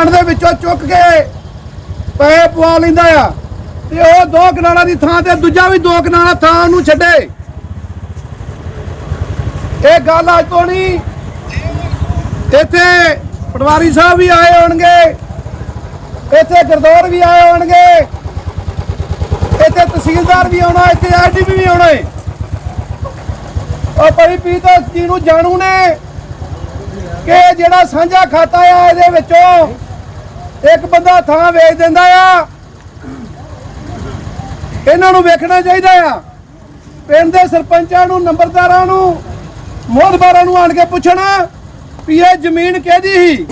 Account ਦੇ ਵਿੱਚੋਂ ਚੁੱਕ ਕੇ ਪੈਸੇ ਪਵਾ ਲੈਂਦਾ ਆ। ਤੇ ਉਹ ਦੋ ਕਨਾਲਾਂ ਦੀ ਥਾਂ ਤੇ ਦੂਜਾ ਵੀ ਦੋ ਕਨਾਲਾਂ ਥਾਂ ਉਹਨੂੰ ਛੱਡੇ। ਇਹ ਗੱਲ ਅੱਜ ਤੋਂ ਨਹੀਂ, ਇੱਥੇ ਪਟਵਾਰੀ ਸਾਹਿਬ ਵੀ ਆਏ ਹੋਣਗੇ, ਇੱਥੇ ਗਰਦੌਰ ਵੀ ਆਏ ਹੋਣਗੇ, ਇੱਥੇ ਤਹਿਸੀਲਦਾਰ ਵੀ ਆਉਣਾ, ਇੱਥੇ ਆਰਡੀਪੀ ਵੀ ਆਉਣਾ ਹੈ ਉਹ ਬੜੀ ਪੀਤਾ ਜੀ ਨੂੰ ਜਾਣੂ ਨੇ ਕਿ ਜਿਹੜਾ ਸਾਂਝਾ ਖਾਤਾ ਆ, ਇਹਦੇ ਵਿੱਚੋਂ ਇੱਕ ਬੰਦਾ ਥਾਂ ਵੇਚ ਦਿੰਦਾ ਆ। ਇਹਨਾਂ ਨੂੰ ਵੇਖਣਾ ਚਾਹੀਦਾ ਆ। ਪਿੰਡ ਦੇ ਸਰਪੰਚਾਂ ਨੂੰ, ਨੰਬਰਦਾਰਾਂ ਨੂੰ ਮੋਹਦਬਾਰਾਂ ਨੂੰ ਆਣ ਕੇ ਪੁੱਛਣਾ ਵੀ ਇਹ ਜ਼ਮੀਨ ਕਿਹਦੀ ਸੀ?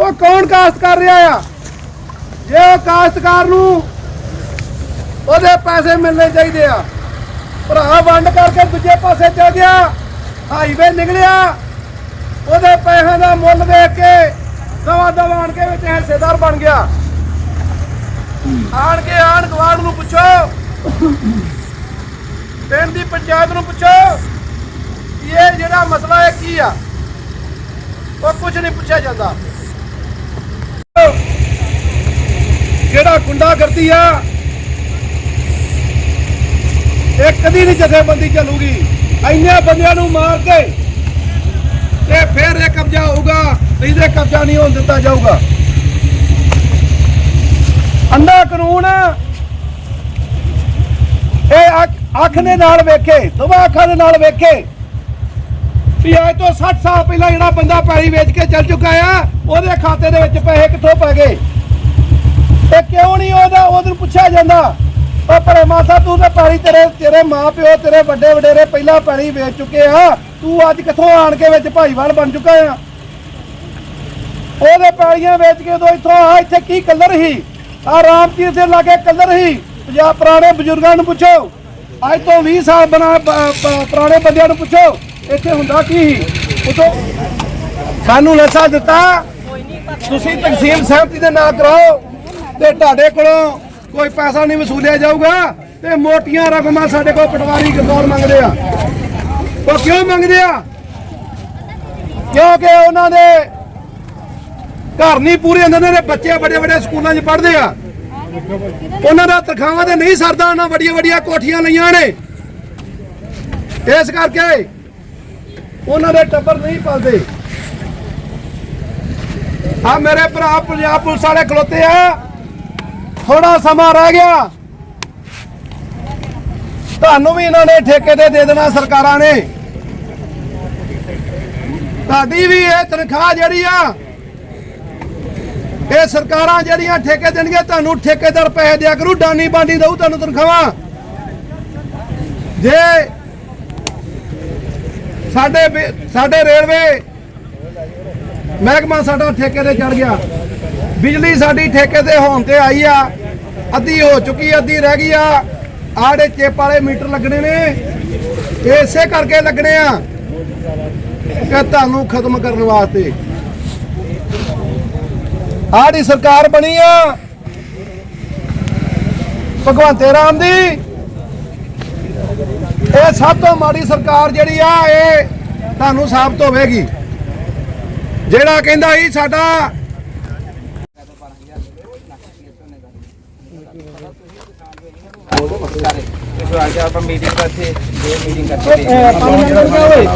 ਉਹ ਕੌਣ ਕਾਸ਼ਤ ਕਰ ਰਿਹਾ ਆ? ਜੇ ਉਹ ਕਾਸ਼ਤਕਾਰ ਨੂੰ ਉਹਦੇ ਪੈਸੇ ਮਿਲਣੇ ਚਾਹੀਦੇ ਆ। ਭਰਾ ਵੰਡ ਕਰਕੇ ਦੂਜੇ ਪਾਸੇ ਚਲ ਗਿਆ। ਹਾਈਵੇ ਨਿਕਲਿਆ। ਉਹਦੇ ਪੈਸਿਆਂ ਦਾ ਮੁੱਲ ਵੇਖ ਕੇ ਦਵਾ ਦਵਾ ਆਣ ਕੇ ਵਿੱਚ ਹਿੱਸੇਦਾਰ ਬਣ ਗਿਆ। ਆਣ ਕੇ ਆਣ ਗਵਾੜ ਨੂੰ ਪੁੱਛੋ। ਪਿੰਡ ਦੀ ਪੰਚਾਇਤ ਨੂੰ ਪੁੱਛੋ ਇਹ ਜਿਹੜਾ ਮਸਲਾ ਹੈ ਕੀ ਆ? ਉਹ ਕੁਝ ਨਹੀਂ ਪੁੱਛਿਆ ਜਾਂਦਾ। ਜਿਹੜਾ ਗੁੰਡਾ ਕਰਦੀ ਆ, ਇਹ ਕਦੀ ਨਹੀਂ ਜਥੇਬੰਦੀ ਚੱਲੂਗੀ। ਇੰਨੇ ਬੰਦਿਆਂ ਨੂੰ ਮਾਰ ਕੇ ਤੇ ਫਿਰ ਇਹ ਕਬਜ਼ਾ ਹੋਊਗਾ। ਨਹੀਂ ਤੇ ਕਬਜ਼ਾ ਨਹੀਂ ਹੋਣ ਦਿੱਤਾ ਜਾਊਗਾ। ਅੰਡਾ ਕਾਨੂੰਨ। ਇਹ ਅੱਖ- ਦੇ ਨਾਲ ਵੇਖੇ, ਦੋਵਾਂ ਅੱਖਾਂ ਦੇ ਨਾਲ ਵੇਖੇ। ਵੀ ਅੱਜ ਤੋਂ 60 ਸਾਲ ਪਹਿਲਾਂ ਜਿਹੜਾ ਬੰਦਾ ਪੈਲੀ ਵੇਚ ਕੇ ਚੱਲ ਚੁੱਕਾ ਆ, ਉਹਦੇ ਖਾਤੇ ਦੇ ਵਿੱਚ ਪੈਸੇ ਕਿੱਥੋਂ ਪੈ ਗਏ? ਤੇ ਕਿਉਂ ਨਹੀਂ ਉਹਦਾ ਉਹਨੂੰ ਪੁੱਛਿਆ ਜਾਂਦਾ? ਉਹ ਭਰੇ ਮਾਸਾ, ਤੂੰ ਤਾਂ ਪੈਲੀ ਤੇਰੇ ਤੇਰੇ ਮਾਂ ਪਿਓ, ਤੇਰੇ ਵੱਡੇ ਵਡੇਰੇ ਪਹਿਲਾਂ ਪੈਲੀ ਵੇਚ ਚੁੱਕੇ ਆ। ਤੂੰ ਅੱਜ ਕਿੱਥੋਂ ਆਣ ਕੇ ਵਿੱਚ ਭਾਈਵਾਲ ਬਣ ਚੁੱਕਾ ਆ? ਉਹਦੇ ਪੈਲੀਆਂ ਵੇਚ ਕੇ ਉਦੋਂ ਇੱਥੋਂ ਆ ਇੱਥੇ ਕੀ ਕਲਰ ਸੀ? ਆ ਰਾਮਤੀਰ ਦੇ ਲਾਗੇ ਕਲਰ ਸੀ। ਪੰਜਾਬ ਪੁਰਾਣੇ ਬਜ਼ੁਰਗਾਂ ਨੂੰ ਪੁੱਛੋ। ਅੱਜ ਤੋਂ 20 ਸਾਲ ਬਣਾ ਪੁਰਾਣੇ ਬੰਦਿਆਂ ਨੂੰ ਪੁੱਛੋ, ਇੱਥੇ ਹੁੰਦਾ ਕੀ ਸੀ? ਉਦੋਂ ਸਾਨੂੰ ਲਸਾ ਦਿੱਤਾ। ਤੁਸੀਂ ਤਕਸੀਮ ਸਹਿਮਤੀ ਦੇ ਨਾਂ ਕਰਾਓ ਤੇ ਤੁਹਾਡੇ ਕੋਲੋਂ ਕੋਈ ਪੈਸਾ ਨਹੀਂ ਵਸੂਲਿਆ ਜਾਊਗਾ ਤੇ ਮੋਟੀਆਂ ਰਕਮਾਂ ਸਾਡੇ ਕੋਲ ਪਟਵਾਰੀ ਗਰਦੌਰ ਮੰਗਦੇ ਆ। ਉਹ ਕਿਉਂ ਮੰਗਦੇ ਆ? ਕਿਉਂਕਿ ਉਹਨਾਂ ਦੇ ਘਰ ਨਹੀਂ ਪੂਰੇ ਹੁੰਦੇ ਨੇ ਬੱਚੇ ਵੱਡੇ ਵੱਡੇ ਸਕੂਲਾਂ 'ਚ ਪੜ੍ਹਦੇ ਆ। ਉਹਨਾਂ ਦਾ ਤਨਖਾਹਾਂ ਤੇ ਨਹੀਂ ਸਰਦਾ, ਉਹਨਾਂ ਵੱਡੀਆਂ ਵੱਡੀਆਂ ਕੋਠੀਆਂ ਲਈਆਂ ਨੇ। ਇਸ ਕਰਕੇ ਉਹਨਾਂ ਦੇ ਟੱਬਰ ਨਹੀਂ ਪਲਦੇ। ਆ ਮੇਰੇ ਭਰਾ ਪੰਜਾਬ ਪੁਲਿਸ ਵਾਲੇ ਖਲੋਤੇ ਆ। ਥੋੜਾ ਸਮਾਂ ਰਹਿ ਗਿਆ। ਤੁਹਾਨੂੰ ਵੀ ਇਹਨਾਂ ਨੇ ਠੇਕੇ ਤੇ ਦੇ ਦੇਣਾ ਸਰਕਾਰਾਂ ਨੇ। ਤੁਹਾਡੀ ਵੀ ਇਹ ਤਨਖਾਹ ਜਿਹੜੀ ਆ ਇਹ ਸਰਕਾਰਾਂ ਜਿਹੜੀਆਂ ਠੇਕੇ ਦੇਣਗੀਆਂ, ਤੁਹਾਨੂੰ ਠੇਕੇਦਾਰ ਪੈਸੇ ਦਿਆ ਕਰੂ, ਡਾਨੀ ਬਾਂਡੀ ਦਊ, ਤੁਹਾਨੂੰ ਤਨਖਾਹਾਂ। ਜੇ ਸਾਡੇ ਸਾਡੇ ਰੇਲਵੇ ਮਹਿਕਮਾ ਸਾਡਾ ਠੇਕੇ ਤੇ ਚੜ ਗਿਆ। ਬਿਜਲੀ ਸਾਡੀ ਠੇਕੇ ਤੇ ਹੋਣ ਤੇ ਆਈ ਆ, ਅੱਧੀ ਹੋ ਚੁੱਕੀ ਅੱਧੀ ਰਹਿ ਗਈ ਆ। ਆੜੇ ਚਿੱਪ ਵਾਲੇ ਮੀਟਰ ਲੱਗਣੇ ਨੇ। ਇਸੇ ਕਰਕੇ ਲੱਗਣੇ ਆ ਕਿ ਤੁਹਾਨੂੰ ਖਤਮ ਕਰਨ ਵਾਸਤੇ। ਆੜੀ ਸਰਕਾਰ ਬਣੀ ਆ। ਭਗਵੰਤੇ ਰਾਮ ਦੀ। ਇਹ ਸਭ ਤੋਂ ਮਾੜੀ ਸਰਕਾਰ ਜਿਹੜੀ ਆ, ਇਹ ਤੁਹਾਨੂੰ ਸਾਬਤ ਹੋਵੇਗੀ। ਜਿਹੜਾ ਕਹਿੰਦਾ ਸੀ ਸਾਡਾ ਆਪਾਂ ਮੀਟਿੰਗ ਕਰਦੇ ਦੋ ਮੀਟਿੰਗ ਕਰਦੇ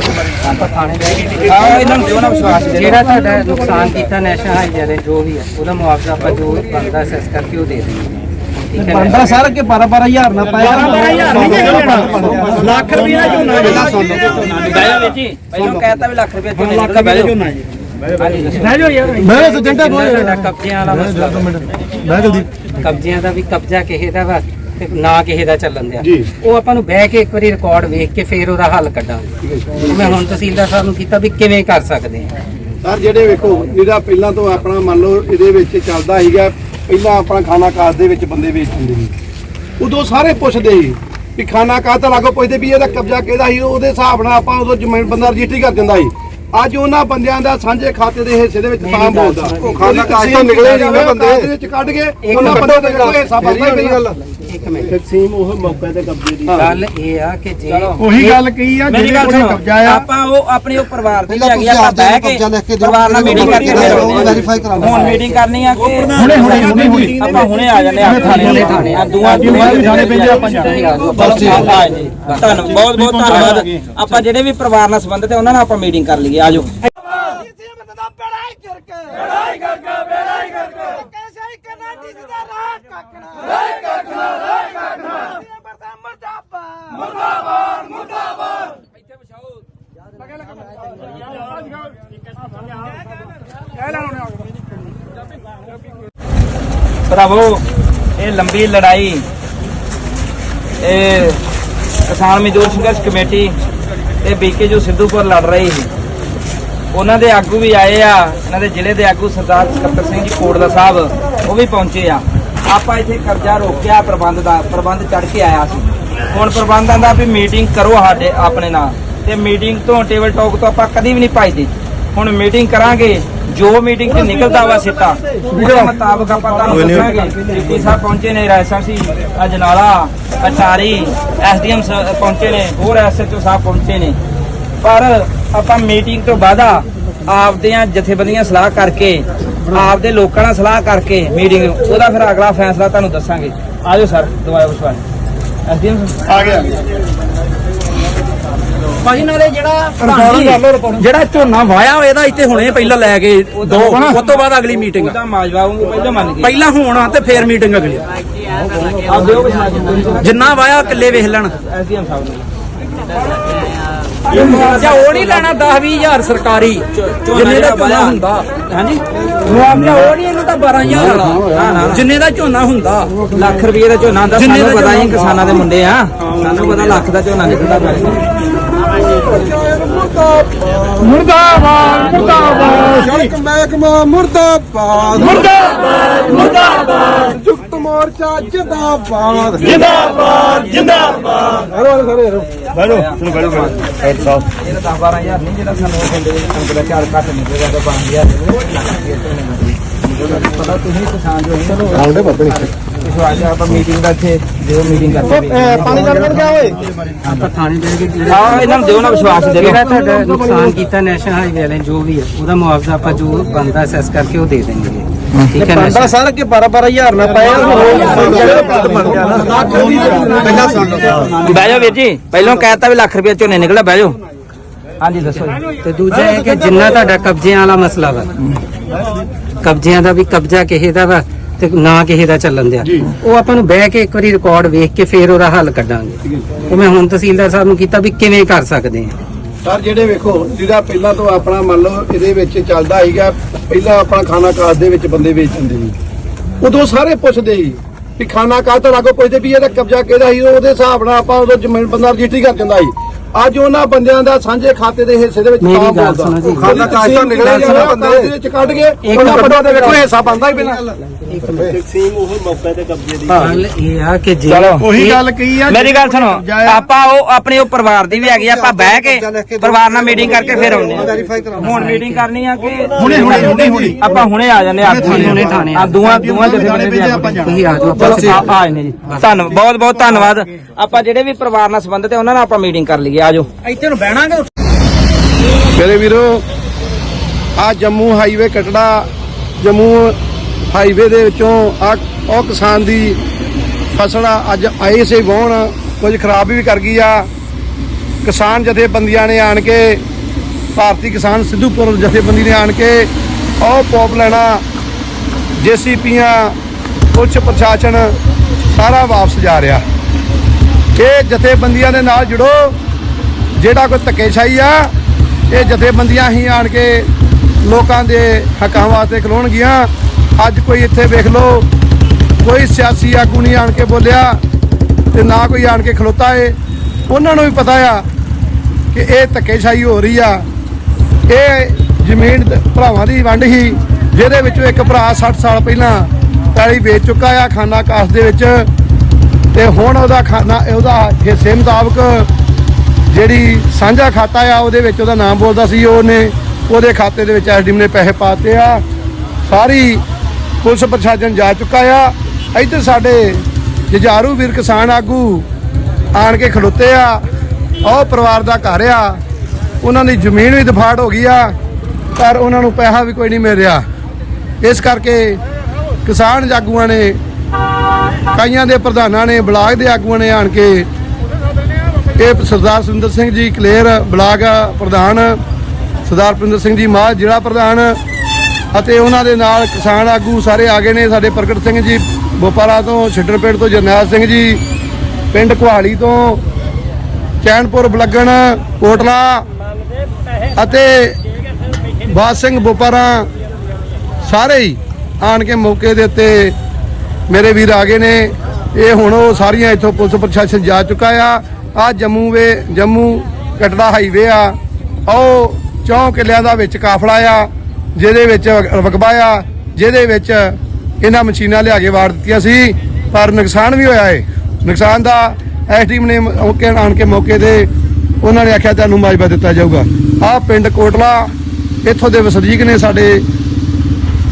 ਆਪਾਂ ਥਾਣੇ ਦੇ ਆ ਇਹਨਾਂ ਨੂੰ ਦਿਓ ਨਾ ਵਿਸ਼ਵਾਸ ਜਿਹੜਾ ਤੁਹਾਡਾ ਨੁਕਸਾਨ ਕੀਤਾ ਨੈਸ਼ਨਲ ਹਾਈਵੇ ਦੇ ਜੋ ਵੀ ਹੈ ਉਹਦਾ ਮੁਆਵਜ਼ਾ ਆਪਾਂ ਜੋ ਬਣਦਾ ਸੈਸ ਕਰਕੇ ਉਹ ਦੇ ਦੇਵਾਂਗੇ ਠੀਕ ਹੈ ਬੰਦਾ ਸਾਰ ਕੇ 12 12000 ਨਾ ਪਾਇਆ। 12000 ਲੱਖ ਰੁਪਏ ਦਾ ਝੋਨਾ ਜਿਹੜਾ ਸੁਣ ਲਓ ਬੈਜੋ ਵਿੱਚ ਹੀ ਪਹਿਲਾਂ ਕਹਿਤਾ ਵੀ ਲੱਖ ਰੁਪਏ ਝੋਨੇ ਲੱਖ ਬੈਜੋ ਝੋਨਾ ਜੀ। ਬੈਜੋ ਯਾਰ। ਮੈਂ ਸੁਜੰਟਾ ਬੋਲ ਤੁਹਾਡਾ ਕਬਜ਼ਿਆਂ ਵਾਲਾ ਮਸਲਾ। ਮੈਂ ਜਲਦੀ ਕਬਜ਼ਿਆਂ ਦਾ ਵੀ ਕਬਜ਼ਾ ਕਿਸੇ ਦਾ ਵਾ। ਤੇ ਨਾ ਕਿਸੇ ਦਾ ਚੱਲਣ ਦਿਆ। ਜੀ। ਉਹ ਆਪਾਂ ਨੂੰ ਬਹਿ ਕੇ ਇੱਕ ਵਾਰੀ ਰਿਕਾਰਡ ਵੇਖ ਕੇ ਫੇਰ ਉਹਦਾ ਹੱਲ ਕੱਢਾਂਗੇ। ਮੈਂ ਹੁਣ ਤਹਿਸੀਲਦਾਰ ਸਾਹਿਬ ਨੂੰ ਕੀਤਾ ਵੀ ਕਿਵੇਂ ਕਰ ਸਕਦੇ ਆ ਸਰ ਜਿਹੜੇ ਵੇਖੋ ਇਹਦਾ ਪਹਿਲਾਂ ਤੋਂ ਆਪਣਾ ਮੰਨ ਲਓ ਇਹਦੇ ਵਿੱਚ ਚੱਲਦਾ ਸੀਗਾ ਪਹਿਲਾਂ ਆਪਣਾ ਖਾਣਾ ਕਾਸ ਦੇ ਵਿੱਚ ਬੰਦੇ ਵੇਚ ਦਿੰਦੇ ਸੀ। ਉਦੋਂ ਸਾਰੇ ਪੁੱਛਦੇ ਸੀ ਵੀ ਖਾਣਾ ਕਾਸ ਤਾਂ ਲਾਗੋ? ਪੁੱਛਦੇ ਵੀ ਇਹਦਾ ਕਬਜ਼ਾ ਕਿਹਦਾ ਸੀ? ਉਹਦੇ ਹਿਸਾਬ ਨਾਲ ਆਪਾਂ ਉਦੋਂ ਜ਼ਮੀਨ ਬੰਦਾ ਰਜਿਸਟਰੀ ਕਰ ਦਿੰਦਾ ਸੀ। ਅੱਜ ਉਹਨਾਂ ਬੰਦਿਆਂ ਦਾ ਸਾਂਝੇ ਖਾਤੇ ਦੇ ਹਿੱਸੇ ਦੇ ਵਿੱਚ ਤਾਂ ਬੋਲਦਾ। ਸੁਣੋ। ਖਾਣਾ ਕਾਸ ਤੋਂ ਨਿਕਲੇ ਨਹੀਂ ਬੰਦੇ? ਦੇ ਵਿੱਚ ਕੱਢ ਕੇ ਉਹਨਾਂ ਬੰਦੇ ਦੇ ਕੋਲ ਹਿੱਸਾ ਬਣਦਾ ਹੀ ਨਹੀਂ ਗੱਲ ਇੱਕ ਮਿੰਟ। ਤਕਸੀਮ ਉਹ ਮੌਕੇ ਤੇ ਕਬਜ਼ੇ ਦੀ ਗੱਲ ਇਹ ਆ ਕਿ ਜੇ ਉਹੀ ਗੱਲ ਕਹੀ ਆ ਗੱਲ ਕੋਲ ਕਬਜ਼ਾ ਆ। ਆਪਾਂ ਉਹ ਆਪਣੀ ਉਹ ਪਰਿਵਾਰ ਦੀ ਹੈਗੀ ਆਪਾਂ ਬਹਿ ਕੇ ਪਰਿਵਾਰ ਨਾਲ ਮੀਟਿੰਗ ਕਰਕੇ ਵੈਰੀਫਾਈ ਫਿਰ ਕਰਾਉਣਾ। ਹੁਣ ਮੀਟਿੰਗ ਕਰਨੀ ਆ ਕਿ ਹੁਣੇ ਹੁਣੇ ਹੁਣੇ ਹੁਣੇ। ਆਪਾਂ ਹੁਣੇ ਆ ਜਾਂਦੇ ਆ ਥਾਣੇ ਥਾਣੇ ਆ। ਦੂਆ ਦੂਆ ਵੀ ਥਾਣੇ ਪੈਂਦੇ ਆ ਜੀ ਤੁਹਾਨੂੰ ਬਹੁਤ ਬਹੁਤ ਧੰਨਵਾਦ। ਆਪਾਂ ਜਿਹੜੇ ਵੀ ਪਰਿਵਾਰ ਨਾਲ ਸੰਬੰਧਿਤ ਹੈ ਉਹਨਾਂ ਨਾਲ ਆਪਾਂ ਮੀਟਿੰਗ ਕਰ ਲਈਏ ਆਜੋ। ਭਰਾਵੋ, ਇਹ ਲੰਬੀ ਲੜਾਈ, ਇਹ ਕਿਸਾਨ ਮਜ਼ਦੂਰ ਸੰਘਰਸ਼ ਕਮੇਟੀ ਤੇ ਬੀਕੇ ਜੋ ਸਿੱਧੂਪੁਰ ਲੜ ਰਹੀ ਸੀ। ਉਹਨਾਂ ਦੇ ਆਗੂ ਵੀ ਆਏ ਆ ਇਹਨਾਂ ਦੇ ਜ਼ਿਲ੍ਹੇ ਦੇ ਆਗੂ ਸਰਦਾਰ ਸਕੱਤਰ ਸਿੰਘ ਜੀ ਕੋਟਲਾ ਸਾਹਿਬ ਉਹ ਵੀ ਪਹੁੰਚੇ ਆ। ਆਪਾਂ ਇੱਥੇ ਕਬਜ਼ਾ ਰੋਕਿਆ ਪ੍ਰਬੰਧ ਦਾ ਪ੍ਰਬੰਧ ਚੜ ਕੇ ਆਇਆ ਸੀ। ਹੁਣ ਪ੍ਰਬੰਧਾਂ ਦਾ ਵੀ ਮੀਟਿੰਗ ਕਰੋ ਸਾਡੇ ਆਪਣੇ ਨਾਲ। ਤੇ ਮੀਟਿੰਗ ਤੋਂ ਟੇਬਲ ਟਾਕ ਤੋਂ ਆਪਾਂ ਕਦੀ ਵੀ ਨਹੀਂ ਭੱਜਦੇ। ਹੁਣ ਮੀਟਿੰਗ ਕਰਾਂਗੇ ਜੋ ਮੀਟਿੰਗ 'ਚ ਨਿਕਲਦਾ ਵਾ ਸਿੱਟਾ ਉਹਦੇ ਮੁਤਾਬਕ ਆਪਾਂ ਤੁਹਾਨੂੰ ਦੱਸਾਂਗੇ। ਡਿਪਟੀ ਸਾਹਿਬ ਪਹੁੰਚੇ ਨੇ ਰਾਜਸਥਾਨ ਸੀ ਅਜਨਾਲਾ ਅਟਾਰੀ ਐਸਡੀਐਮ ਪਹੁੰਚੇ ਨੇ ਹੋਰ ਐਸਐਚਓ ਸਾਹਿਬ ਪਹੁੰਚੇ ਨੇ। ਪਰ ਆਪਾਂ ਮੀਟਿੰਗ ਤੋਂ ਬਾਅਦ ਆਪਦਿਆਂ ਜਥੇਬੰਦੀਆਂ ਸਲਾਹ ਕਰਕੇ ਆਪਦੇ ਲੋਕਾਂ ਨਾਲ ਸਲਾਹ ਕਰਕੇ ਮੀਟਿੰਗ ਉਹਦਾ ਫਿਰ ਅਗਲਾ ਫੈਸਲਾ ਤੁਹਾਨੂੰ ਦੱਸਾਂਗੇ। ਆਜੋ ਸਰ ਦੁਬਾਰਾ ਵਿਸ਼ਵਾਸ ਐਸਡੀਐਮ ਆ ਗਿਆ। ਭਾਈ ਨਾਲੇ ਜਿਹੜਾ ਜਿਹੜਾ ਝੋਨਾ ਵਾਇਆ ਹੋਇਆ ਇਹਦਾ ਇੱਥੇ ਹੁਣੇ ਪਹਿਲਾਂ ਲੈ ਕੇ ਦੋ ਉਸ ਤੋਂ ਬਾਅਦ ਅਗਲੀ ਮੀਟਿੰਗ ਉਹਦਾ ਮਾਜਵਾ ਉਹ ਪਹਿਲਾਂ ਮੰਨ ਗਏ। ਪਹਿਲਾਂ ਹੋਣਾ ਤੇ ਫੇਰ ਮੀਟਿੰਗ ਅਗਲੀ। ਜਿੰਨਾ ਵਾਇਆ ਕਿੱਲੇ ਵੇਖ ਲੈਣ। ਐਸਡੀਐਮ ਸਾਹਿਬ ਨੇ। ਜਾਂ ਉਹ ਨਹੀਂ ਲੈਣਾ 10 20000 ਸਰਕਾਰੀ ਜਿੰਨੇ ਦਾ ਝੋਨਾ ਹੁੰਦਾ। ਹਾਂਜੀ? ਮੁਆਵਜ਼ਾ ਉਹ ਨਹੀਂ ਇਹਨੂੰ ਤਾਂ 12000 ਵਾਲਾ। ਜਿੰਨੇ ਦਾ ਝੋਨਾ ਹੁੰਦਾ। ਲੱਖ ਰੁਪਏ ਦਾ ਝੋਨਾ ਹੁੰਦਾ ਸਾਨੂੰ ਦਾ ਪਤਾ ਹੀ ਕਿਸਾਨਾਂ ਦੇ ਮੁੰਡੇ ਆ। ਸਾਨੂੰ ਪਤਾ ਲੱਖ ਦਾ ਝੋਨਾ ਨਿਕਲਦਾ ਪਿਆ। ਮੁਰਦਾਬਾਦ ਮੁਰਦਾਬਾਦ। ਸੜਕ ਮਹਿਕਮਾ ਮੁਰਦਾਬਾਦ। ਮੁਰਦਾਬਾਦ ਮੁਰਦਾਬਾਦ। ਮੋਰਚਾ ਜਿੰਦਾਬਾਦ। ਜਿੰਦਾਬਾਦ ਜਿੰਦਾਬਾਦ। ਬੈਠੋ ਚਲੋ ਬੈਠੋ ਇਹਦਾ 10 12000 ਨਹੀਂ ਜਿਹੜਾ ਸਾਨੂੰ ਉਹ ਪਿੰਡ ਦੇ ਵਿੱਚ ਕਣਕ ਦਾ ਝਾੜ ਘੱਟ ਨਿਕਲੇਗਾ ਤਾਂ 12000 ਪਤਾ ਤੁਸੀਂ ਕਿਸਾਨ ਜੋ ਚਲੋ ਆਉਂਦੇ ਬੱਬਣੀ ਵਿਸ਼ਵਾਸ ਹੈ ਆਪਾਂ ਮੀਟਿੰਗ ਦਾ ਇੱਥੇ। ਜੋ ਮੀਟਿੰਗ ਕਰਦੇ ਪਾਣੀ ਲੜ ਗਿਆ ਓਏ। ਆਪਾਂ ਥਾਣੇ ਦੇ ਕੇ ਹਾਂ ਇਹਨਾਂ ਨੂੰ ਦਿਓ ਨਾ ਵਿਸ਼ਵਾਸ ਦੇ ਜਿਹੜਾ ਤੁਹਾਡਾ ਨੁਕਸਾਨ ਕੀਤਾ ਨੈਸ਼ਨਲ ਹਾਈਵੇ ਵਾਲੇ ਜੋ ਵੀ ਹੈ ਉਹਦਾ ਮੁਆਵਜ਼ਾ ਆਪਾਂ ਜੋ ਬਣਦਾ ਅਸੈਸ ਕਰਕੇ ਉਹ ਦੇ ਦੇਣਗੇ ਜੀ। ਠੀਕ ਹੈ ਬੰਦਾ ਨਾ ਸਰ ਕਿ 12 12000 ਨਾ। ਪਏ ਪਹਿਲਾਂ ਸੁਣ ਲਓ ਬਹਿ ਜਾਓ ਵੀਰ ਜੀ ਪਹਿਲਾਂ ਕਹਿਤਾ ਵੀ ਲੱਖ ਰੁਪਏ ਝੋਨੇ ਨਿਕਲਿਆ ਬਹਿ ਜਾਓ। ਹਾਂਜੀ ਦੱਸੋ ਜੀ। ਤੇ ਦੂਜਾ ਇਹ ਕਿ ਜਿੰਨਾ ਤੁਹਾਡਾ ਕਬਜ਼ਿਆਂ ਵਾਲਾ ਮਸਲਾ ਵਾ ਕਬਜ਼ਿਆਂ ਦਾ ਵੀ ਕਬਜ਼ਾ ਕਿਸੇ ਦਾ ਵਾ ਤੇ ਨਾ ਕਿਸੇ ਦਾ ਚੱਲਣ ਦਿਆ। ਉਹ ਆਪਾਂ ਨੂੰ ਬਹਿ ਕੇ ਇੱਕ ਵਾਰੀ ਰਿਕਾਰਡ ਵੇਖ ਕੇ ਫੇਰ ਉਹਦਾ ਹੱਲ ਕੱਢਾਂਗੇ। ਉਹ ਮੈਂ ਹੁਣ ਤਹਿਸੀਲਦਾਰ ਸਾਹਿਬ ਨੂੰ ਕੀਤਾ ਵੀ ਕਿਵੇਂ ਕਰ ਸਕਦੇ ਆ ਸਰ ਜਿਹੜੇ ਵੇਖੋ ਜਿਹੜਾ ਪਹਿਲਾਂ ਤੋਂ ਆਪਣਾ ਮੰਨ ਲਓ ਇਹਦੇ ਵਿੱਚ ਚੱਲਦਾ ਸੀਗਾ, ਪਹਿਲਾਂ ਆਪਣਾ ਖਾਣਾ ਕਾਸ ਦੇ ਵਿੱਚ ਬੰਦੇ ਵੇਚ ਦਿੰਦੇ ਸੀ। ਉਦੋਂ ਸਾਰੇ ਪੁੱਛਦੇ ਸੀ ਵੀ ਖਾਣਾ ਕਾਸ ਤੋਂ ਲਾਗੋ ਪੁੱਛਦੇ ਵੀ ਇਹਦਾ ਕਬਜ਼ਾ ਕਿਹਦਾ ਸੀ, ਉਹਦੇ ਹਿਸਾਬ ਨਾਲ ਆਪਾਂ ਉਦੋਂ ਜ਼ਮੀਨ ਬੰਦਾ ਰਜਿਸਟਰੀ ਕਰ ਦਿੰਦਾ ਸੀ। ਅੱਜ ਉਹਨਾਂ ਬੰਦਿਆਂ ਦਾ ਸਾਂਝੇ ਖਾਤੇ ਦੇ ਹਿੱਸੇ ਦੇ ਵਿੱਚ ਮੇਰੀ ਤਾਂ ਗੱਲ ਬੋਲਦਾ। ਸੁਣੋ ਜੀ। ਖਾਣਾ ਕਾਸ ਤੋਂ ਨਿਕਲੇ ਜਾਂਦਾ ਬੰਦੇ ਦੇ ਵਿੱਚ ਕੱਢ ਕੇ ਉਹਨਾਂ ਬੰਦਾ ਦੇ ਵੇਖੋ ਹਿੱਸਾ ਬੰਦਾ ਹੀ ਪਹਿਲਾਂ ਤਕਸੀਮ ਉਹ ਮੌਕੇ ਤੇ ਕਬਜ਼ੇ ਦੀ। ਗੱਲ ਇਹ ਆ ਕਿ ਜੇ ਉਹੀ ਗੱਲ ਕਹੀ ਆ ਮੇਰੀ ਗੱਲ ਸੁਣੋ ਆਪਾਂ ਉਹ ਆਪਣੀ ਉਹ ਪਰਿਵਾਰ ਦੀ ਵੀ ਹੈਗੀ ਆ, ਆਪਾਂ ਬਹਿ ਕੇ ਪਰਿਵਾਰ ਨਾਲ ਮੀਟਿੰਗ ਕਰਕੇ ਫਿਰ ਆਉਂਦੇ ਆ ਹੁਣ ਮੀਟਿੰਗ ਕਰਨੀ ਆ ਕਿ ਹੁਣੇ ਹੁਣੇ ਹੁਣੇ ਹੁਣੇ। ਆਪਾਂ ਹੁਣੇ ਆ ਜਾਂਦੇ ਆ ਹੁਣੇ ਥਾਣੇ ਆ। ਆ। ਦੂਆਂ ਦੂਆਂ ਜਥੇਬੰਦੀਆਂ ਦੇ ਆਗੂ। ਤੁਸੀਂ ਆ ਜਾਓ ਆਪਾਂ ਚਲੋ ਆ ਆ ਜਾਂਦੇ ਜੀ। ਧੰਨ ਬਹੁਤ ਬਹੁਤ ਧੰਨਵਾਦ। ਆਪਾਂ ਜਿਹੜੇ ਵੀ ਪਰਿਵਾਰ ਨਾਲ ਸੰਬੰਧਿਤ ਹੈ ਉਹਨਾਂ ਨਾਲ ਆਪਾਂ ਮੀਟਿੰਗ ਕਰ ਲਈਏ। ਆਜੋ। ਇੱਥੇ ਨੂੰ ਬਹਿਣਾਗੇ ਮੇਰੇ ਵੀਰੋ ਆ ਜੰਮੂ ਹਾਈਵੇ ਕਟੜਾ ਜੰਮੂ ਹਾਈਵੇ ਦੇ ਵਿੱਚੋਂ ਆ ਉਹ ਕਿਸਾਨ ਦੀ ਫਸਲ ਆ ਅੱਜ ਆਏ ਸੇ ਵਾਹੁਣ ਕੁਝ ਖਰਾਬ ਵੀ ਕਰ ਗਈ ਆ। ਕਿਸਾਨ ਜਥੇਬੰਦੀਆਂ ਨੇ ਆਣ ਕੇ ਭਾਰਤੀ ਕਿਸਾਨ ਸਿੱਧੂਪੁਰ ਜਥੇਬੰਦੀ ਨੇ ਆਣ ਕੇ ਉਹ ਪੋਪ ਲੈਣਾ ਜੇਸੀਪੀਆਂ ਪੁਲਿਸ ਪ੍ਰਸ਼ਾਸਨ ਸਾਰਾ ਵਾਪਸ ਜਾ ਰਿਹਾ। ਇਹ ਜਥੇਬੰਦੀਆਂ ਦੇ ਨਾਲ ਜੁੜੋ। ਜਿਹੜਾ ਕੋਈ ਧੱਕੇਸ਼ਾਹੀ ਆ, ਇਹ ਜਥੇਬੰਦੀਆਂ ਹੀ ਆਣ ਕੇ ਲੋਕਾਂ ਦੇ ਹੱਕਾਂ ਵਾਸਤੇ ਖਲੋਣਗੀਆਂ। ਅੱਜ ਕੋਈ ਇੱਥੇ ਵੇਖ ਲਓ, ਕੋਈ ਸਿਆਸੀ ਆਗੂ ਨਹੀਂ ਆਣ ਕੇ ਬੋਲਿਆ ਤੇ ਨਾ ਕੋਈ ਆਣ ਕੇ ਖਲੋਤਾ ਏ। ਉਹਨਾਂ ਨੂੰ ਵੀ ਪਤਾ ਆ ਕਿ ਇਹ ਧੱਕੇਸ਼ਾਹੀ ਹੋ ਰਹੀ ਆ। ਇਹ ਜ਼ਮੀਨ ਭਰਾਵਾਂ ਦੀ ਵੰਡ ਹੀ, ਜਿਹਦੇ ਵਿੱਚੋਂ ਇੱਕ ਭਰਾ 60 ਸਾਲ ਪਹਿਲਾਂ ਪੈਲੀ ਵੇਚ ਚੁੱਕਾ ਆ, ਖਾਨਾ ਕਾਸ ਦੇ ਵਿੱਚ। ਤੇ ਹੁਣ ਉਹਦਾ ਖਾਨਾ, ਉਹਦਾ ਹਿੱਸੇ ਮੁਤਾਬਕ ਜਿਹੜੀ ਸਾਂਝਾ ਖਾਤਾ ਆ, ਉਹਦੇ ਵਿੱਚ ਉਹਦਾ ਨਾਮ ਬੋਲਦਾ ਸੀ ਉਹਨੇ, ਉਹਦੇ ਖਾਤੇ ਦੇ ਵਿੱਚ ਐਸਡੀਐਮ ਨੇ ਪੈਸੇ ਪਾਤੇ ਆ। ਸਾਰੀ ਪੁਲਿਸ ਪ੍ਰਸ਼ਾਸਨ ਜਾ ਚੁੱਕਾ ਆ। ਇੱਧਰ ਸਾਡੇ ਜੁਝਾਰੂ ਵੀਰ ਕਿਸਾਨ ਆਗੂ ਆਣ ਕੇ ਖਲੋਤੇ ਆ। ਉਹ ਪਰਿਵਾਰ ਦਾ ਘਰ ਆ। ਉਹਨਾਂ ਦੀ ਜ਼ਮੀਨ ਵੀ ਦਫਾੜ ਹੋ ਗਈ ਆ, ਪਰ ਉਹਨਾਂ ਨੂੰ ਪੈਸਾ ਵੀ ਕੋਈ ਨਹੀਂ ਮਿਲ ਰਿਹਾ। ਇਸ ਕਰਕੇ ਕਿਸਾਨ ਆਗੂਆਂ ਨੇ, ਕਈਆਂ ਦੇ ਪ੍ਰਧਾਨਾਂ ਨੇ, ਬਲਾਕ ਦੇ ਆਗੂਆਂ ਨੇ ਆਣ ਕੇ ਇਹ ਸਰਦਾਰ ਸੁਰਿੰਦਰ ਸਿੰਘ ਜੀ ਕਲੇਰ, ਬਲਾਕ ਪ੍ਰਧਾਨ ਸਰਦਾਰ ਪਿੰਦਰ ਸਿੰਘ ਜੀ ਮਾਹ ਜ਼ਿਲ੍ਹਾ ਪ੍ਰਧਾਨ ਅਤੇ ਉਹਨਾਂ ਦੇ ਨਾਲ ਕਿਸਾਨ ਆਗੂ ਸਾਰੇ ਆ ਗਏ ਨੇ। ਸਾਡੇ ਪ੍ਰਗਟ ਸਿੰਘ ਜੀ ਬੋਪਾਰਾ ਤੋਂ ਛਿੱਟਰਪੇਟ ਤੋਂ, ਜਰਨੈਲ ਸਿੰਘ ਜੀ ਪਿੰਡ ਕੁਹਾਲੀ ਤੋਂ, ਚੈਨਪੁਰ, ਬਲੱਗਣ, ਕੋਟਲਾ ਅਤੇ ਬਾਦ ਸਿੰਘ ਬੋਪਾਰਾ ਸਾਰੇ ਹੀ ਆਣ ਕੇ ਮੌਕੇ ਦੇ ਉੱਤੇ ਮੇਰੇ ਵੀਰ ਆ ਗਏ ਨੇ। ਇਹ ਹੁਣ ਉਹ ਸਾਰੀਆਂ ਇੱਥੋਂ ਪੁਲਿਸ ਪ੍ਰਸ਼ਾਸਨ ਜਾ ਚੁੱਕਾ ਆ। ਆ ਜੰਮੂ ਵੇ, ਜੰਮੂ ਕਟੜਾ ਹਾਈਵੇ ਆ। ਉਹ ਚੌਂ ਕਿੱਲਿਆਂ ਦਾ ਵਿੱਚ ਕਾਫਲਾ ਆ, ਜਿਹਦੇ ਵਿੱਚ ਰਕਬਾ ਆ, ਜਿਹਦੇ ਵਿੱਚ ਇਹਨਾਂ ਮਸ਼ੀਨਾਂ ਲਿਆ ਕੇ ਵਾਰ ਦਿੱਤੀਆਂ ਸੀ। ਪਰ ਨੁਕਸਾਨ ਵੀ ਹੋਇਆ ਏ। ਨੁਕਸਾਨ ਦਾ ਐਸਟੀਮ ਨੇ ਮੌਕੇ, ਆਣ ਕੇ ਮੌਕੇ ਤੇ ਉਹਨਾਂ ਨੇ ਆਖਿਆ ਤੁਹਾਨੂੰ ਮਾਜਬਾ ਦਿੱਤਾ ਜਾਊਗਾ। ਆ ਪਿੰਡ ਕੋਟਲਾ, ਇੱਥੋਂ ਦੇ ਵਸਨੀਕ ਨੇ ਸਾਡੇ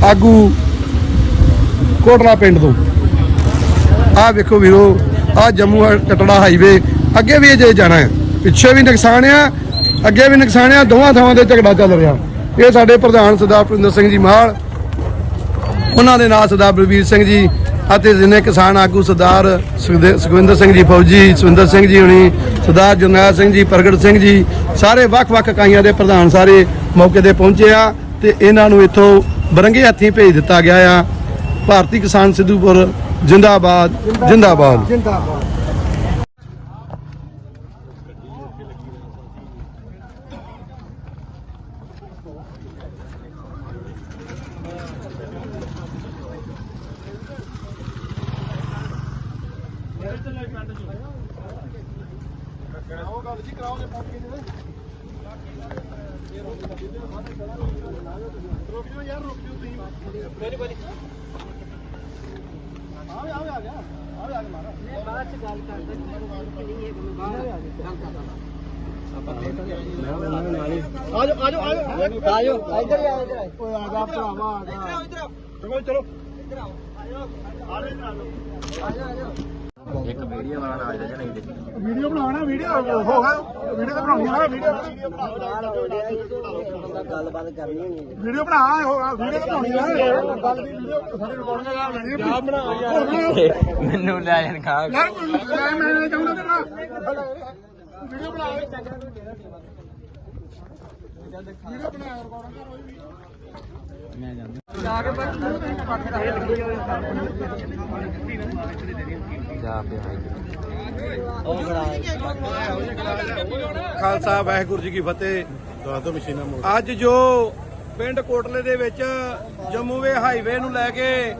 ਆਗੂ ਕੋਟਲਾ ਪਿੰਡ ਤੋਂ। ਆਹ ਵੇਖੋ ਵੀਰੋ ਆਹ ਜੰਮੂ ਕਟੜਾ ਹਾਈਵੇ ਅੱਗੇ ਵੀ ਇਹ ਜਾਣਾ ਹੈ। ਪਿੱਛੇ ਵੀ ਨੁਕਸਾਨ ਆ, ਅੱਗੇ ਵੀ ਨੁਕਸਾਨ ਆ, ਦੋਵਾਂ ਥਾਵਾਂ ਤੇ ਝਗੜਾ ਚੱਲ ਰਿਹਾ। ਇਹ ਸਾਡੇ ਪ੍ਰਧਾਨ ਸਰਦਾਰ ਪ੍ਰਿੰਦਰ ਸਿੰਘ ਜੀ ਮਾਲ, ਉਹਨਾਂ ਦੇ ਨਾਲ ਸਰਦਾਰ ਬਲਬੀਰ ਸਿੰਘ ਜੀ ਅਤੇ ਜਿੰਨੇ ਕਿਸਾਨ ਆਗੂ ਸਰਦਾਰ ਸੁਖਵਿੰਦਰ ਸਿੰਘ ਜੀ, ਫੌਜੀ ਸੁਖਵਿੰਦਰ ਸਿੰਘ ਜੀ ਹੁਣੀ, ਸਰਦਾਰ ਜਰਨੈਲ ਸਿੰਘ ਜੀ, ਪ੍ਰਗਟ ਸਿੰਘ ਜੀ, ਸਾਰੇ ਵੱਖ-ਵੱਖ ਇਕਾਈਆਂ ਦੇ ਪ੍ਰਧਾਨ ਸਾਰੇ ਮੌਕੇ ਤੇ ਪਹੁੰਚੇ ਆ ਤੇ ਇਹਨਾਂ ਨੂੰ ਇੱਥੋਂ ਬਰੰਗੇ ਹੱਥੀਂ ਭੇਜ ਦਿੱਤਾ ਗਿਆ ਆ। ਭਾਰਤੀ ਕਿਸਾਨ ਸਿੱਧੂਪੁਰ ਜਿੰਦਾਬਾਦ। ਜਿੰਦਾਬਾਦ। ਰੁਕ ਜਾਓ ਯਾਰ ਰੁਕ ਜਾਓ ਤੁਸੀਂ। ਕੋਈ ਕੋਈ ਆਵੇ ਆਵੇ ਆ ਗਿਆ। ਆਵੇ ਆ ਗਿਆ ਮਾਰਾ। ਮੈਂ ਬਾਅਦ ਚ ਗੱਲ ਕਰਦਾ ਨਹੀਂ ਹੈ ਬਾਹਰ ਆ ਗਿਆ ਗੱਲ ਕਰਦਾ। ਆਜੋ ਆਜੋ ਆਜੋ ਆਜੋ ਇੱਧਰ ਆ ਇੱਧਰ ਓਏ ਆ ਜਾ ਭਰਾਵਾ ਆ ਜਾ। ਚਲੋ ਚਲੋ। ਇੱਧਰ ਆਓ। ਆਜੋ ਆਜੋ ਆਜੋ ਆਜੋ ਵੀਡੀਓ ਬਣਾਉਣਾ ਵੀਡੀਓ ਹੋਗਾ ਵੀਡੀਓ ਤਾਂ ਬਣਾਉਣੀ ਆ ਵੀਡੀਓ ਗੱਲਬਾਤ ਕਰਨੀ ਹੋਣੀ ਵੀਡੀਓ ਬਣਾ ਹੋਗਾ ਵੀਡੀਓ ਤਾਂ ਬਣਾਉਣੀ ਆ। ਗੱਲ ਦੀ ਵੀਡੀਓ ਸਾਡੇ ਰਿਕਾਰਡਿੰਗ ਲੈਣੀ ਆ ਬਣਾ ਯਾਰ? ਮੈਨੂੰ ਲੈ ਜਾਣ ਖਾ ਯਾਰ ਮੈਂ ਮੈਂ ਨਹੀਂ ਚਾਹੁੰਦਾ ਤੇਰਾ। ਵੀਡੀਓ ਬਣਾ। ਵੀਡੀਓ ਬਣਾ ਰਿਕਾਰਡਿੰਗ ਕਰ ਹੋਈ ਜਾ ਪਿਆ ਖਾਲਸਾ ਵਾਹਿਗੁਰੂ ਜੀ ਕੀ ਫਤਿਹ। ਅੱਜ ਜੋ ਪਿੰਡ ਕੋਟਲੇ ਦੇ ਵਿੱਚ ਜੰਮੂਵੇ ਹਾਈਵੇ ਨੂੰ ਲੈ ਕੇ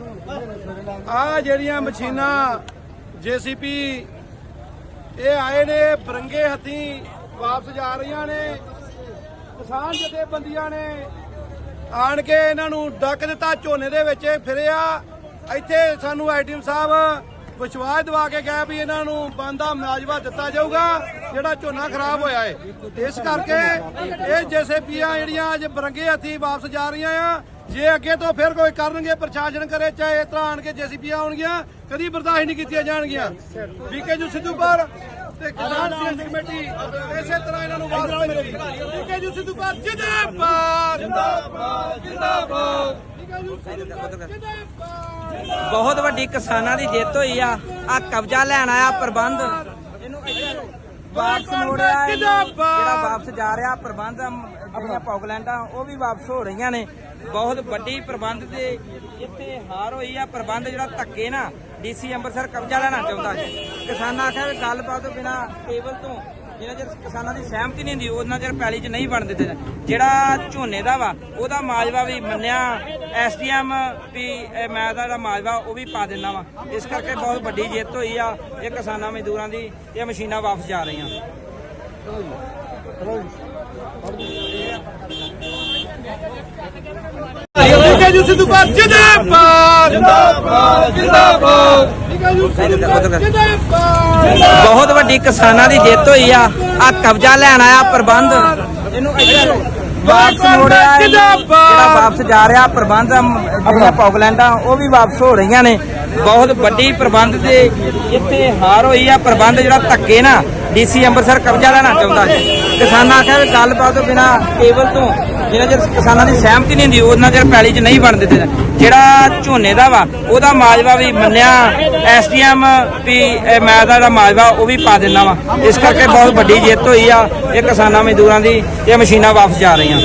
ਆ ਜਿਹੜੀਆਂ ਮਸ਼ੀਨਾਂ ਜੀਸੀਪੀ ਇਹ ਆਏ ਨੇ, ਬਰੰਗੇ ਹੱਥੀਂ ਵਾਪਸ ਜਾ ਰਹੀਆਂ ਨੇ, ਕਿਸਾਨ ਜਥੇਬੰਦੀਆਂ ਨੇ ਆਣ ਕੇ ਇਹਨਾਂ ਨੂੰ ਡੱਕ ਦਿੱਤਾ, ਝੋਨੇ ਦੇ ਵਿੱਚ ਫਿਰਿਆ। ਇੱਥੇ ਸਾਨੂੰ ਆਈਟੀਐਮ ਸਾਹਿਬ ਵਿਸ਼ਵਾਸ ਦਿਵਾ ਕੇ ਗਏ ਵੀ ਇਹਨਾਂ ਨੂੰ ਬੰਦਾ ਮੁਆਵਜ਼ਾ ਦਿੱਤਾ ਜਾਊਗਾ, ਜਿਹੜਾ ਝੋਨਾ ਖਰਾਬ ਹੋਇਆ ਹੈ। ਇਸ ਕਰਕੇ ਇਹ ਜੇਸੇਪੀਆਂ ਜਿਹੜੀਆਂ ਅੱਜ ਬਰੰਗੇ ਹੱਥੀ ਵਾਪਸ ਜਾ ਰਹੀਆਂ ਆ। ਜੇ ਅੱਗੇ ਤੋਂ ਫਿਰ ਕੋਈ ਕਰਨਗੇ, ਪ੍ਰਸ਼ਾਸਨ ਕਰੇ, ਚਾਹੇ ਇਸ ਤਰ੍ਹਾਂ ਆਣ ਕੇ ਜੇਸੀਪੀਆਂ ਆਉਣਗੀਆਂ, ਕਦੀ ਬਰਦਾਸ਼ਤ ਨਹੀਂ ਕੀਤੀਆਂ ਜਾਣਗੀਆਂ। ਵੀਕੇ ਜੂ ਸਿੱਧੂਪੁਰ ਤੇ ਕਿਸਾਨ ਸੰਘਰਸ਼ ਕਮੇਟੀ ਇਸੇ ਤਰ੍ਹਾਂ ਇਹਨਾਂ ਨੂੰ ਵਾਪਸ ਮਿਲੇਗੀ। ਵੀਕੇ ਜੂ ਸਿੱਧੂਪੁਰ ਜਿੰਦਾਬਾਦ। ਜਿੰਦਾਬਾਦ। ਜਿੰਦਾਬਾਦ। ਵੀਕੇ ਜੂ ਸਿੱਧੂਪੁਰ ਜਿੰਦਾਬਾਦ। ਬਹੁਤ ਵੱਡੀ ਕਿਸਾਨਾਂ ਦੀ ਜਿੱਤ ਹੋਈ ਆ। ਆ ਕਬਜ਼ਾ ਲੈਣ ਆਇਆ ਪ੍ਰਬੰਧ। ਇਹਨੂੰ ਵਾਪਸ ਮੋੜਿਆ। ਜਿਹੜਾ ਵਾਪਸ ਜਾ ਰਿਹਾ ਪ੍ਰਬੰਧ ਜਿਹੜੀਆਂ ਪੌਗਲੈਂਡਾਂ ਉਹ ਵੀ ਵਾਪਸ ਹੋ ਰਹੀਆਂ ਨੇ। ਬਹੁਤ ਵੱਡੀ ਪ੍ਰਬੰਧ ਦੇ ਇੱਥੇ ਹਾਰ ਹੋਈ ਆ। ਪ੍ਰਬੰਧ ਜਿਹੜਾ ਧੱਕੇ ਨਾ, ਡੀਸੀ ਅੰਮ੍ਰਿਤਸਰ ਕਬਜ਼ਾ ਲੈਣਾ ਚਾਹੁੰਦਾ ਜੀ। ਕਿਸਾਨਾਂ ਆਖਿਆ ਵੀ ਗੱਲਬਾਤ ਤੋਂ ਬਿਨਾ ਟੇਬਲ ਤੋਂ ਜਿੰਨਾ ਚਿਰ ਕਿਸਾਨਾਂ ਦੀ ਸਹਿਮਤੀ ਨਹੀਂ ਹੁੰਦੀ, ਉਹਨਾਂ ਚਿਰ ਪੈਲੀ 'ਚ ਨਹੀਂ ਬਣ ਦਿੱਤੇ ਜਿਹੜਾ ਝੋਨੇ ਦਾ ਵਾ, ਉਹਦਾ ਮਾਜਵਾ ਵੀ ਮੰਨਿਆ। ਐਸਡੀਐਮ ਵੀ, ਇਹ ਮੈਂ ਦਾ ਜਿਹੜਾ ਮਾਜਵਾ ਉਹ ਵੀ ਪਾ ਦਿੰਦਾ ਵਾ। ਇਸ ਕਰਕੇ ਬਹੁਤ ਵੱਡੀ ਜਿੱਤ ਹੋਈ ਆ। ਇਹ ਕਿਸਾਨਾਂ ਮਜ਼ਦੂਰਾਂ ਦੀ, ਇਹ ਮਸ਼ੀਨਾਂ ਵਾਪਸ ਜਾ ਰਹੀਆਂ। ਵੀਕੇ ਜੂ ਸਿੱਧੂਪੁਰ ਜਿੰਦਾਬਾਦ ਜਿੰਦਾਬਾਦ ਜਿੰਦਾਬਾਦ ਵੀਕੇ ਜੂ ਸਿੱਧੂਪੁਰ ਜਿੰਦਾਬਾਦ ਬਹੁਤ ਵੱਡੀ ਕਿਸਾਨਾਂ ਦੀ ਜਿੱਤ ਹੋਈ ਆ। ਆ ਕਬਜ਼ਾ ਲੈਣ ਆਇਆ ਪ੍ਰਬੰਧ। ਇਹਨੂੰ ਇੱਧਰ ਵਾਪਸ ਮੋੜਿਆ। ਜਿਹੜਾ ਵਾਪਸ ਜਾ ਰਿਹਾ ਪ੍ਰਬੰਧ ਜਿਹੜੀਆਂ ਪੌਗਲੈਂਡਾਂ ਉਹ ਵੀ ਵਾਪਸ ਹੋ ਰਹੀਆਂ ਨੇ। ਬਹੁਤ ਵੱਡੀ ਪ੍ਰਬੰਧ ਦੇ ਇੱਥੇ ਹਾਰ ਹੋਈ ਆ। ਪ੍ਰਬੰਧ ਜਿਹੜਾ ਧੱਕੇ ਨਾ ਡੀਸੀ ਅੰਮ੍ਰਿਤਸਰ ਕਬਜ਼ਾ ਲੈਣਾ ਚਾਹੁੰਦਾ ਜੀ ਕਿਸਾਨਾਂ ਆਖਿਆ ਗੱਲਬਾਤ ਤੋਂ ਬਿਨਾ ਕੇਵਲ ਤੋਂ ਜਿੰਨਾ ਚਿਰ ਕਿਸਾਨਾਂ ਦੀ ਸਹਿਮਤੀ ਨਹੀਂ ਹੁੰਦੀ ਉਹਨਾਂ ਚਿਰ ਪੈਲੀ 'ਚ ਨਹੀਂ ਬਣ ਦਿੱਤੇ ਜਿਹੜਾ ਝੋਨੇ ਦਾ ਵਾ, ਉਹਦਾ ਮਾਜਵਾ ਵੀ ਮੰਨਿਆ, ਐਸਡੀਐਮ ਵੀ, ਇਹ ਮੈਂ ਦਾ ਜਿਹੜਾ ਮਾਜਵਾ, ਉਹ ਵੀ ਪਾ ਦਿੰਦਾ ਵਾ। ਇਸ ਕਰਕੇ ਬਹੁਤ ਵੱਡੀ ਜਿੱਤ ਹੋਈ ਆ, ਇਹ ਕਿਸਾਨਾਂ ਮਜ਼ਦੂਰਾਂ ਦੀ, ਇਹ ਮਸ਼ੀਨਾਂ ਵਾਪਸ ਜਾ ਰਹੀਆਂ।